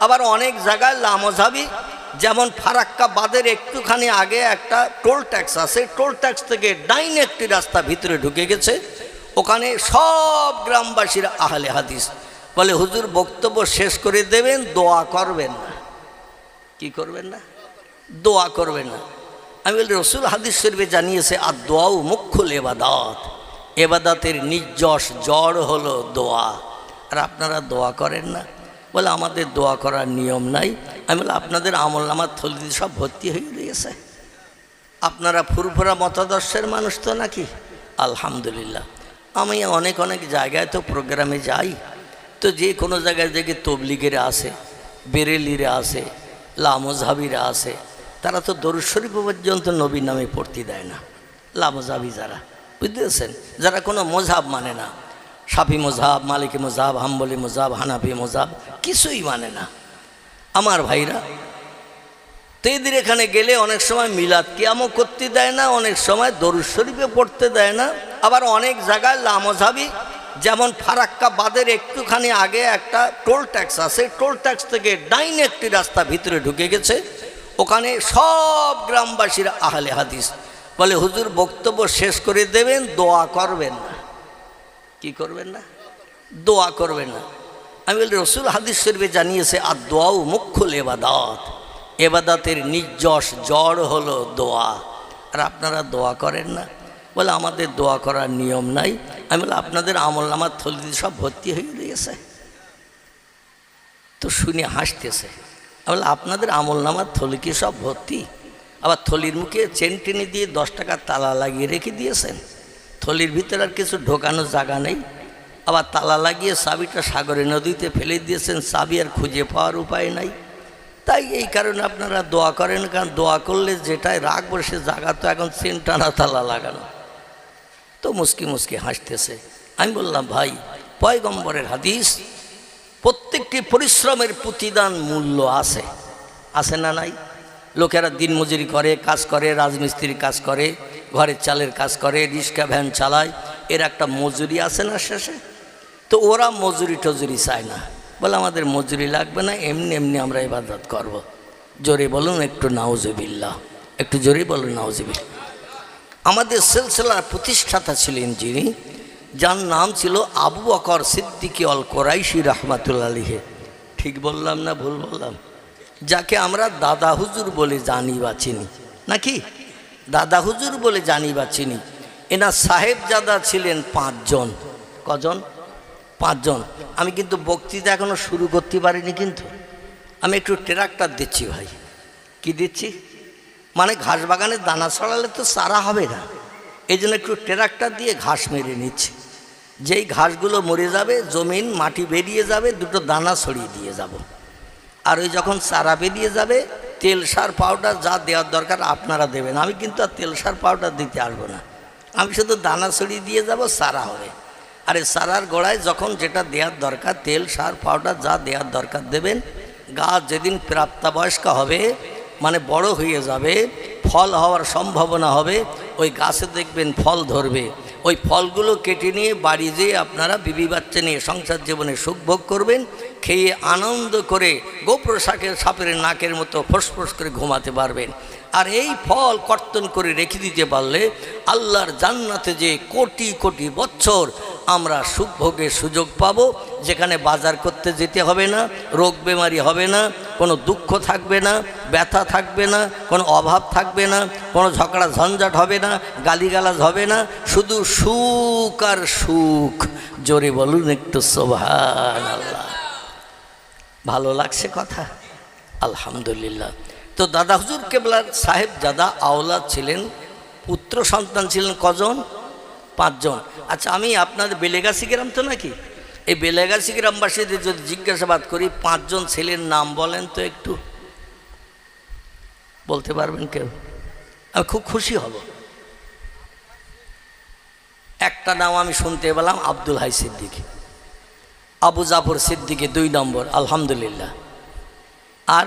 আবার অনেক জায়গায় লামজাবি যেমন ফারাক্কা বাদের একটুখানি আগে একটা টোল ট্যাক্স আছে, টোল ট্যাক্স থেকে ডাইন একটি রাস্তা ভিতরে ঢুকে গেছে। ওখানে সব গ্রামবাসীরা আহলে হাদিস বলে, হুজুর, বক্তব্য শেষ করে দেবেন, দোয়া করবেন না। কি করবেন না? দোয়া করবেন না। আমি বলি, রসুল হাদিস শরীফে জানিয়েছে আর দোয়াও মুখ্যুল এবাদাত। এবাদাতের নির্যশ জ্বর হলো দোয়া। আর আপনারা দোয়া করেন না। বলে, আমাদের দোয়া করার নিয়ম নাই। আমি বলে আপনাদের আমল নামার থলিতে সব ভর্তি হয়ে গিয়েছে। আপনারা ফুরফুরা মতাদর্শের মানুষ তো নাকি? আলহামদুলিল্লাহ। আমি অনেক অনেক জায়গায় তো প্রোগ্রামে যাই। তো যে কোনো জায়গায় দেখে তবলিগেরা আসে বেরেলিরা আসে লামোজাবিরা আসে তারা তো দরুদ শরীফ পর্যন্ত নবীর নামে পড়তে দেয় না। লামোজাবি যারা, বুঝতেছেন? যারা কোনো মোজাব মানে না। সাফি মোজাব, মালিকি মোজাব, হাম্বলি মোজাব, হানাফি মোজাব, কিছুই মানে না। আমার ভাইরা তো এদের এখানে গেলে অনেক সময় মিলাদ কিয়ামও করতে দেয় না, অনেক সময় দরুদ শরীফে পড়তে দেয় না। আবার অনেক জায়গায় লামজাবি, যেমন ফারাক্কা বাদের একটুখানি আগে একটা টোল ট্যাক্স আছে, টোল ট্যাক্স থেকে ডাইন একটি রাস্তা ভিতরে ঢুকে গেছে। ওখানে সব গ্রামবাসীরা আহলে হাদিস বলে, হুজুর, বক্তব্য শেষ করে দেবেন, দোয়া করবেন না। কি করবেন না? দোয়া করবেন না। আমি বলি, রসুল হাদিস শরীফে জানিয়েছে আর দোয়াও মুখ্যুল এবাদাত। এবাদাতের নির্যশ জ্বর হলো দোয়া। আর আপনারা দোয়া করেন না। বলে, আমাদের দোয়া করার নিয়ম নাই। আমি বলি, আপনাদের আমল নামার থলিতে সব ভর্তি হয়ে গিয়েছে। তো শুনে হাসতেছে। বলি, আপনাদের আমল নামার থলি কি সব ভর্তি? আবার থলির মুখে চেন টেনে দিয়ে দশ টাকার তালা লাগিয়ে রেখে দিয়েছেন। থলির ভিতরে আর কিছু ঢোকানোর জায়গা নেই। আবার তালা লাগিয়ে চাবিটা সাগরে নদীতে ফেলে দিয়েছেন, চাবি আর খুঁজে পাওয়ার উপায় নাই। তাই এই কারণে আপনারা দোয়া করেন, কারণ দোয়া করলে যেটাই রাখব সে জায়গা তো এখন চেন টানা তালা লাগানো। তো মুসকি মুসকি হাসতেছে। আমি বললাম, ভাই, পয়গম্বরের হাদিস, প্রত্যেকটি পরিশ্রমের প্রতিদান মূল্য আছে। আছে না নাই? লোকেরা দিনমজুরি করে, কাজ করে, রাজমিস্ত্রির কাজ করে ঘরের চালের কাজ করে, রিক্সা, ভ্যান চালায়। এর একটা মজুরি আছে না শেষে? তো ওরা মজুরি টজুরি চায় না। বলে আমাদের মজুরি লাগবে না, এমনি এমনি আমরা ইবাদত করব। জোরে বলুন একটু নাউজবিল্লা একটু জোরে বলুন নাউজবিল্লা আমাদের সিলসিলার প্রতিষ্ঠাতা ছিলেন যিনি, যার নাম ছিল আবু বকর সিদ্দিকি অল কোরাইশি রহমাতুল্লা আলিহে ঠিক বললাম না ভুল বললাম? যাকে আমরা দাদা হুজুর বলে জানি বা চিনি। নাকি? দাদা হুজুর বলে জানি বা চিনি। এনার সাহেবজাদা ছিলেন পাঁচজন। কজন? পাঁচজন। আমি কিন্তু বক্তৃতা এখনও শুরু করতে পারিনি কিন্তু। আমি একটু ট্রাক্টর দিচ্ছি ভাই। কি দিচ্ছি? মানে ঘাস বাগানে দানা ছড়ালে তো সারা হবে না। এই জন্য একটু ট্রাক্টর দিয়ে ঘাস মেরে নিচ্ছি। যেই ঘাসগুলো মরে যাবে, জমিন, মাটি বেরিয়ে যাবে, দুটো দানা ছড়িয়ে দিয়ে যাব। আর ওই যখন চারা বেরিয়ে যাবে তেল সার পাউডার যা দেওয়ার দরকার আপনারা দেবেন। আমি কিন্তু আর তেল সার পাউডার দিতে আসব না। আমি শুধু দানা ছড়িয়ে দিয়ে যাব, সারা হবে। আর এই চারার গোড়ায় যখন যেটা দেওয়ার দরকার, তেল সার পাউডার যা দেওয়ার দরকার দেবেন গাছ যেদিন প্রাপ্তাবয়স্ক হবে মানে বড় হয়ে যাবে, ফল হওয়ার সম্ভাবনা হবে, ওই গাছে দেখবেন ফল ধরবে। ওই ফলগুলো কেটে নিয়ে বাড়ি যেয়ে আপনারা বিবি বাচ্চা নিয়ে সংসার জীবনে সুখ ভোগ করবেন, খেয়ে আনন্দ করে গোপ্র শাকের সাপের নাকের মতো ফোসফোস করে ঘুমাতে পারবেন। আর এই ফল কর্তন করে রেখে দিতে পারলে আল্লাহর জান্নাতে যে কোটি কোটি বছর আমরা সুখ ভোগের সুযোগ পাব, যেখানে বাজার করতে যেতে হবে না, রোগ বেমারি হবে না কোনো দুঃখ থাকবে না, ব্যথা থাকবে না, কোনো অভাব থাকবে না, কোনো ঝগড়া ঝঞ্ঝাট হবে না, গালিগালাজ হবে না, শুধু সুখ আর সুখ। জোরে বলুন একটু সোভান আল্লাহ ভালো লাগছে কথা? আলহামদুলিল্লাহ। তো দাদা হুজুর, কেবলার সাহেব দাদা আওলাদ ছিলেন, পুত্র সন্তান ছিলেন কজন? পাঁচজন। আচ্ছা আমি আপনাদের বেলেগাছি গ্রাম তো নাকি? এই বেলেগাছি গ্রামবাসীদের যদি জিজ্ঞাসাবাদ করি, পাঁচজন ছেলের নাম বলেন তো একটু? বলতে পারবেন কেউ? আমি খুব খুশি হব। একটা নাম আমি শুনতে পেলাম, আব্দুল হাই সিদ্দিকি। আবু জাফর সিদ্দিকি দুই নম্বর, আলহামদুলিল্লাহ। আর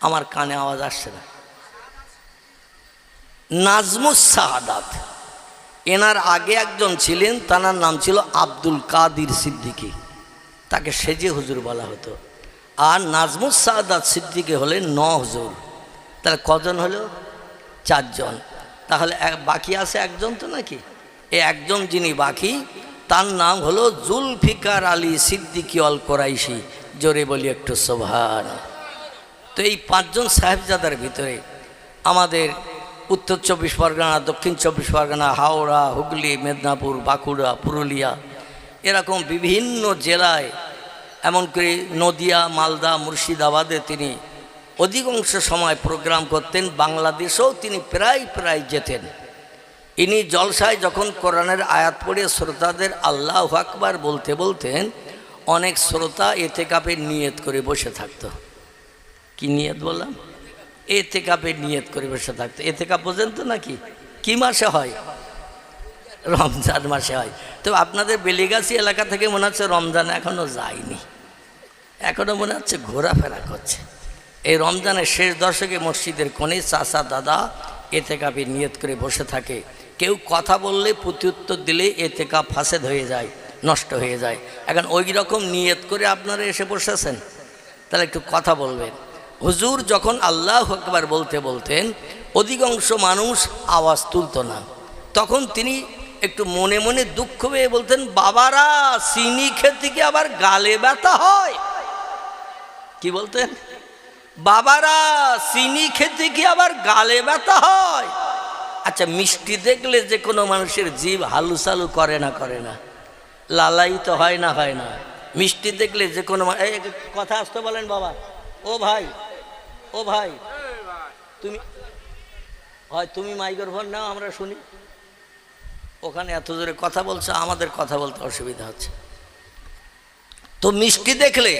আমার কানে আওয়াজ আসছে না। নাজমুস সাহাদাত। এনার আগে একজন ছিলেন তার নাম ছিল আব্দুল কাদির সিদ্দিকী। তাকে সেজে হুজুর বলা হতো। আর নাজমুস সাদাত সিদ্দিকে হলেন ন হুজুর। তাহলে কজন হলো? চারজন। তাহলে বাকি আছে একজন তো নাকি? এ একজন যিনি বাকি, তার নাম হলো জুলফিকার আলী সিদ্দিকি অল কোরাইশি। জোরে বলি একটু সোভান তো এই পাঁচজন সাহেবজাদার ভিতরে আমাদের উত্তর চব্বিশ পরগনা, দক্ষিণ চব্বিশ পরগনা, হাওড়া, হুগলি, মেদিনীপুর, বাঁকুড়া, পুরুলিয়া, এরকম বিভিন্ন জেলায়, এমনকি নদিয়া, মালদা, মুর্শিদাবাদে তিনি অধিকাংশ সময় প্রোগ্রাম করতেন, বাংলাদেশেও তিনি প্রায় প্রায় যেতেন। ইনি জলসায় যখন কোরআনের আয়াত পড়ে শ্রোতাদের আল্লাহ আকবার বলতে বলতেন, অনেক শ্রোতা এতে কাপে নিয়ত করে বসে থাকত। কি নিয়ত বললাম? এতে কাপের নিয়ত করে বসে থাকতো। এতে কাপ বোঝেন তো নাকি? কি মাসে হয়? রমজান মাসে হয়। তো আপনাদের বেলিগাছি এলাকা থেকে মনে হচ্ছে রমজান এখনও যায়নি। এখনও মনে হচ্ছে ঘোরাফেরা করছে। এই রমজানের শেষ দশকে মসজিদের কোণে চাচা, দাদা এতে কাপে নিয়ত করে বসে থাকে। কেউ কথা বললে প্রত্যুত্তর দিলে এতে কাপ ফাঁসেদ হয়ে যায়, নষ্ট হয়ে যায়। এখন ওই রকম নিয়ত করে আপনারা এসে বসেছেন তাহলে একটু কথা বলবেন। হুজুর যখন আল্লাহ আকবার বলতে বলতেন, অধিকাংশ মানুষ আওয়াজ তুলতো না। তখন তিনি একটু মনে মনে দুঃখ পেয়ে বলতেন, বাবারা, চিনি খেতে কি আবার গালে ব্যথা হয়? কি বলতেন? বাবারা, চিনি খেতে কি আবার গালে ব্যথা হয়? আচ্ছা মিষ্টি দেখলে যে কোনো মানুষের জীব হালুসালু করে না করে না। লালাই তো হয় না হয় না। মিষ্টি দেখলে যে কোনো কথা আসতে বলেন বাবা। ও ভাই ও ভাই তুমি হয় তুমি মাইক্রোফোন নাও আমরা শুনি। ওখানে এত জোরে কথা বলছে আমাদের কথা বলতে অসুবিধা হচ্ছে। তো মিষ্টি দেখলে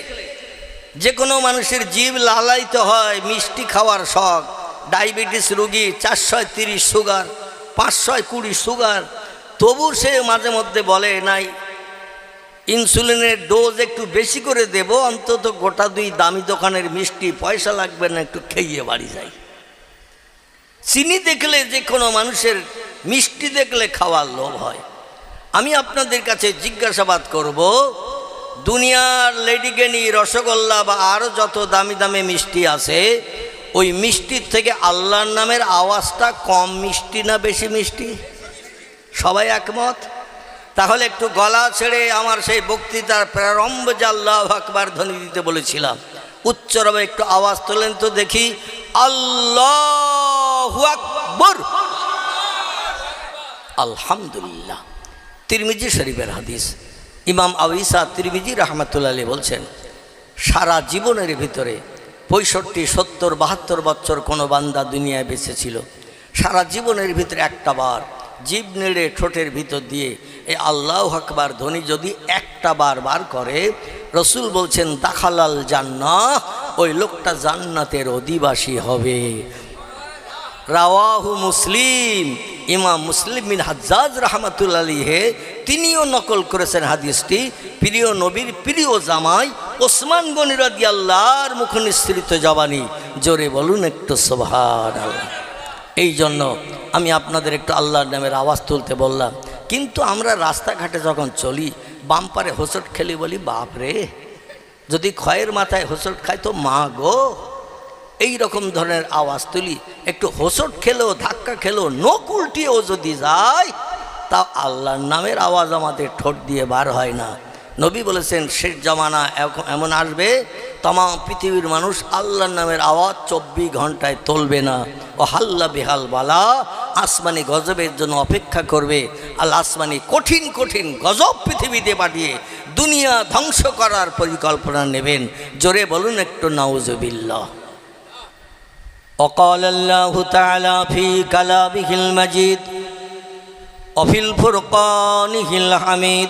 যে কোনো মানুষের জীব লালায়িত হয় মিষ্টি খাওয়ার শখ। ডায়াবেটিস রুগী চারশো তিরিশ সুগার পাঁচশো কুড়ি সুগার। তবু সে মাঝে মধ্যে বলে নাই ইনসুলিনের ডোজ একটু বেশি করে দেব, অন্তত গোটা দুই দামি দোকানের মিষ্টি পয়সা লাগবে না, একটু খেয়ে বাড়ি যাই। চিনি দেখলে যে কোনো মানুষের, মিষ্টি দেখলে খাওয়ার লোভ হয়। আমি আপনাদের কাছে জিজ্ঞাসাবাদ করব, দুনিয়ার লেডিকেনি, রসগোল্লা বা আরও যত দামি দামি মিষ্টি আছে, ওই মিষ্টির থেকে আল্লাহর নামের আওয়াজটা কম মিষ্টি না বেশি মিষ্টি? সবাই একমত? তাহলে একটু গলা ছেড়ে আমার সেই বক্তৃতার প্রারম্ভ যে আল্লাহ আকবার ধ্বনি দিতে বলেছিলাম। উচ্চরবে একটু আওয়াজ তোলেন তো দেখি। আল্লাহ আকবর। আলহামদুলিল্লাহ। তিরমিজি শরীফের হাদিস। ইমাম আবিসা তিরমিজি রহমতুল্লাহ আলী বলছেন, সারা জীবনের ভিতরে পঁয়ষট্টি, সত্তর, বাহাত্তর বছর কোনো বান্দা দুনিয়ায় বেঁচে ছিল। সারা জীবনের ভিতরে একটা বার জীব নেড়ে ঠোঁটের ভিতর দিয়ে, এ আল্লাহ আকবার ধ্বনি যদি একটা বার বার করে, রসুল বলছেন, দাখালাল জান্না ওই লোকটা জান্নাতের অধিবাসী হবে। রাওয়াহু মুসলিম, ইমাম মুসলিম বিন হাজ্জাজ রহমাতুল আলীহে তিনিও নকল করেছেন হাদিসটি। প্রিয় নবীর প্রিয় জামাই ওসমান গনিরাদি আল্লাহর মুখ নিঃসৃত জবানি, জোরে বলুন একটু সোভান আল্লাহ এই জন্য আমি আপনাদের একটু আল্লাহর নামের আওয়াজ তুলতে বললাম। কিন্তু আমরা রাস্তাঘাটে যখন চলি বাম্পারে হোসট খেলি বলি, বাপ রে, যদি ক্ষয়ের মাথায় হোসট খায় তো মা গো। এই রকম ধরনের আওয়াজ তুলি, একটু হোসট খেলেও, ধাক্কা খেলেও, নখ উল্টিয়েও যদি যায়, তা আল্লাহর নামের আওয়াজ আমাদের ঠোঁট দিয়ে বার হয় না। নবী বলেছেন শেষ জমানা এখন এমন আসবে তমাম পৃথিবীর মানুষ আল্লাহর নামের আওয়াজ চব্বিশ ঘন্টায় তুলবে না ও হাল্লা বেহাল বালা আসমানি গজবের জন্য অপেক্ষা করবে আল্লাহ আসমানি কঠিন কঠিন গজব পৃথিবীতে পাঠিয়ে দুনিয়া ধ্বংস করার পরিকল্পনা নেবেন জোরে বলুন একটু নাউজবিল্লাহ وقال الله تعالى في كلامه المجيد وفي الفرقانه الحميد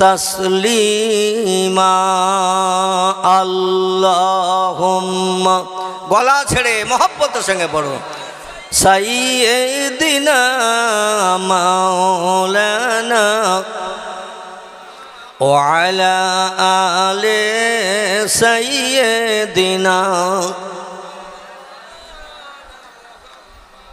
তসলিমা আল্লাহুম্মা গলা ছেড়ে মহব্বতের সঙ্গে পড়ো সাইয়্যিদিনা মাওলানা وعلى آل سيدنا